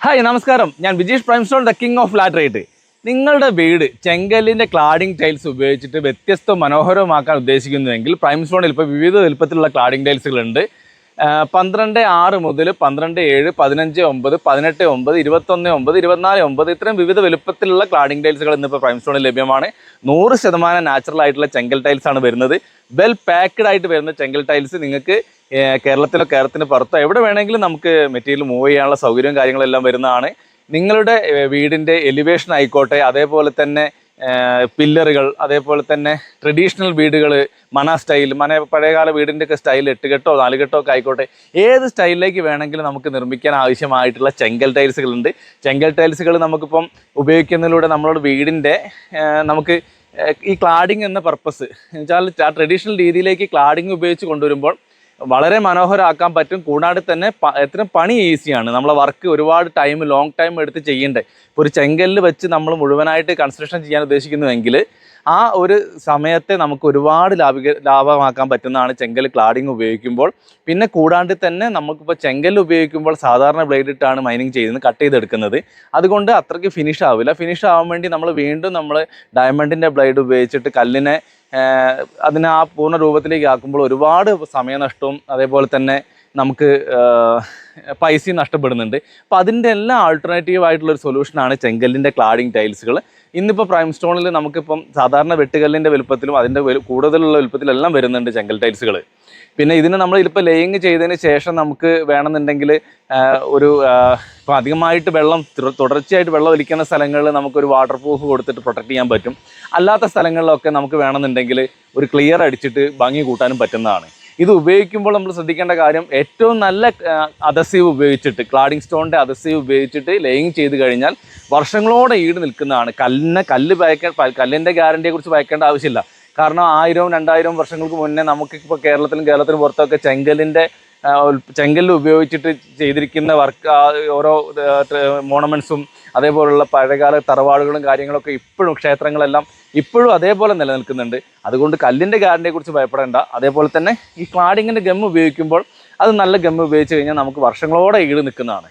Hi നമസ്കാരം. ഞാൻ Bijeesh prime stone the king of flat rate നിങ്ങളുടെ വീട് ചെങ്കല്ലിന്റെ ക്ലാഡിംഗ് ടൈൽസ് ഉപയോഗിച്ചിട്ട് വ്യത്യസ്ത മനോഹരമാക്കാൻ ഉദ്ദേശിക്കുന്നുവെങ്കിൽ പ്രൈം സ്റ്റോണിൽ ഇപ്പോൾ വിവിധ വലുപ്പത്തിലുള്ള ക്ലാഡിംഗ് ടൈൽസുകളുണ്ട് പന്ത്രണ്ട് ആറ് മുതൽ പന്ത്രണ്ട് ഏഴ് പതിനഞ്ച് ഒമ്പത് പതിനെട്ട് ഒമ്പത് ഇരുപത്തൊന്ന് ഒമ്പത് ഇരുപത്തിനാല് ഒമ്പത് ഇത്രയും വിവിധ വലുപ്പത്തിലുള്ള ക്ലാഡിംഗ് ടൈൽസുകൾ ഇന്നിപ്പോൾ പ്രൈം സ്റ്റോണിൽ ലഭ്യമാണ്. നൂറ് ശതമാനം നാച്ചുറൽ ആയിട്ടുള്ള ചെങ്കൽ ടൈൽസ് ആണ് വരുന്നത്. വെൽ പാക്ക്ഡ് ആയിട്ട് വരുന്ന ചെങ്കൽ ടൈൽസ് നിങ്ങൾക്ക് കേരളത്തിലോ കേരളത്തിന് പുറത്തോ എവിടെ വേണമെങ്കിലും നമുക്ക് മെറ്റീരിയൽ മൂവ് ചെയ്യാനുള്ള സൗകര്യവും കാര്യങ്ങളെല്ലാം വരുന്നതാണ്. നിങ്ങളുടെ വീടിന്റെ എലിവേഷൻ ആയിക്കോട്ടെ അതേപോലെ തന്നെ പില്ലറുകൾ അതേപോലെ തന്നെ ട്രഡീഷണൽ വീടുകൾ മന സ്റ്റൈൽ മന പഴയകാല വീടിന്റെ ഒക്കെ സ്റ്റൈൽ എട്ടുകെട്ടോ നാലുകെട്ടോ ഒക്കെ ആയിക്കോട്ടെ. ഏത് സ്റ്റൈലിലേക്ക് വേണമെങ്കിലും നമുക്ക് നിർമ്മിക്കാൻ ആവശ്യമായിട്ടുള്ള ചെങ്കൽ ടൈൽസുകളുണ്ട്. ചെങ്കൽ ടൈൽസുകൾ നമുക്കിപ്പം ഉപയോഗിക്കുന്നതിലൂടെ നമ്മളോട് വീടിന്റെ നമുക്ക് ഈ ക്ലാഡിങ് എന്ന പർപ്പസ് എന്നുവെച്ചാൽ ആ ട്രഡീഷണൽ രീതിയിലേക്ക് ക്ലാഡിങ് ഉപയോഗിച്ച് കൊണ്ടുവരുമ്പോൾ വളരെ മനോഹരമാക്കാൻ പറ്റും. കൂടാതെ തന്നെ എത്ര പണി ഈസിയാണ്. നമ്മളെ വർക്ക് ഒരുപാട് ടൈം ലോങ് ടൈം എടുത്ത് ചെയ്യണ്ടേ. ഇപ്പോൾ ഒരു ചെങ്കല്ല് വെച്ച് നമ്മൾ മുഴുവനായിട്ട് കൺസ്ട്രക്ഷൻ ചെയ്യാൻ ഉദ്ദേശിക്കുന്നുവെങ്കിൽ ആ ഒരു സമയത്തെ നമുക്ക് ഒരുപാട് ലാഭിക ലാഭമാക്കാൻ പറ്റുന്നതാണ് ചെങ്കൽ ക്ലാഡിങ് ഉപയോഗിക്കുമ്പോൾ. പിന്നെ കൂടാണ്ട് തന്നെ നമുക്കിപ്പോൾ ചെങ്കൽ ഉപയോഗിക്കുമ്പോൾ സാധാരണ ബ്ലേഡ് ഇട്ടാണ് മൈനിങ് ചെയ്യുന്നത് കട്ട് ചെയ്തെടുക്കുന്നത്. അതുകൊണ്ട് അത്രയ്ക്ക് ഫിനിഷ് ആവില്ല. ഫിനിഷ് ആവാൻ വേണ്ടി നമ്മൾ വീണ്ടും നമ്മൾ ഡയമണ്ടിന്റെ ബ്ലേഡ് ഉപയോഗിച്ചിട്ട് കല്ലിനെ അതിനെ ആ പൂർണ രൂപത്തിലേക്ക് ആക്കുമ്പോൾ ഒരുപാട് സമയനഷ്ടവും അതേപോലെ തന്നെ നമുക്ക് പൈസയും നഷ്ടപ്പെടുന്നുണ്ട്. അപ്പോൾ അതിന്റെ എല്ലാം ആൾട്ടർനേറ്റീവ് ആയിട്ടുള്ള ഒരു സൊല്യൂഷനാണ് ചെങ്കല്ലിന്റെ ക്ലാഡിംഗ് ടൈൽസുകൾ ഇന്നിപ്പോൾ പ്രൈം സ്റ്റോണിൽ നമുക്കിപ്പം സാധാരണ വെട്ടുകല്ലിന്റെ വലുപ്പത്തിലും അതിന്റെ കൂടുതലുള്ള വലുപ്പത്തിലെല്ലാം വരുന്നുണ്ട് ചെങ്കൽ ടൈൽസുകൾ പിന്നെ ഇതിന് നമ്മൾ ഇതിപ്പോൾ ലേയിങ് ചെയ്തതിന് ശേഷം നമുക്ക് വേണമെന്നുണ്ടെങ്കിൽ ഒരു ഇപ്പോൾ അധികമായിട്ട് വെള്ളം തുടർച്ചയായിട്ട് വെള്ളം ഒലിക്കുന്ന സ്ഥലങ്ങളിൽ നമുക്കൊരു വാട്ടർ പ്രൂഫ് കൊടുത്തിട്ട് പ്രൊട്ടക്ട് ചെയ്യാൻ പറ്റും. അല്ലാത്ത സ്ഥലങ്ങളിലൊക്കെ നമുക്ക് വേണമെന്നുണ്ടെങ്കിൽ ഒരു ക്ലിയർ അടിച്ചിട്ട് ഭംഗി കൂട്ടാനും പറ്റുന്നതാണ്. ഇത് ഉപയോഗിക്കുമ്പോൾ നമ്മൾ ശ്രദ്ധിക്കേണ്ട കാര്യം ഏറ്റവും നല്ല അതസീവ് ഉപയോഗിച്ചിട്ട് ക്ലാഡിംഗ് സ്റ്റോണിന്റെ അതസീവ് ഉപയോഗിച്ചിട്ട് ലേയിങ് ചെയ്ത് കഴിഞ്ഞാൽ വർഷങ്ങളോടെ ഈട് നിൽക്കുന്നതാണ്. കല്ലിനെ കല്ല് പയക്കാൻ കല്ലിന്റെ ഗ്യാരണ്ടിയെക്കുറിച്ച് പയക്കേണ്ട ആവശ്യമില്ല. കാരണം ആയിരവും രണ്ടായിരവും വർഷങ്ങൾക്ക് മുന്നേ നമുക്കിപ്പോൾ കേരളത്തിലും കേരളത്തിന് പുറത്തൊക്കെ ചെങ്കലിന്റെ ചെങ്കല്ല് ഉപയോഗിച്ചിട്ട് ചെയ്തിരിക്കുന്ന വർക്ക് ഓരോ മോണമെൻസും അതേപോലുള്ള പഴയകാല തറവാടുകളും കാര്യങ്ങളൊക്കെ ഇപ്പോഴും ക്ഷേത്രങ്ങളെല്ലാം ഇപ്പോഴും അതേപോലെ നിലനിൽക്കുന്നുണ്ട്. അതുകൊണ്ട് കല്ലിന്റെ ഗ്യാരണ്ടിയെ കുറിച്ച് ഭയപ്പെടേണ്ട. അതേപോലെ തന്നെ ഈ ക്ലാഡിങ്ങിന്റെ ഗം ഉപയോഗിക്കുമ്പോൾ അത് നല്ല ഗം ഉപയോഗിച്ച് കഴിഞ്ഞാൽ നമുക്ക് വർഷങ്ങളോടെ ഈട് നിൽക്കുന്നതാണ്.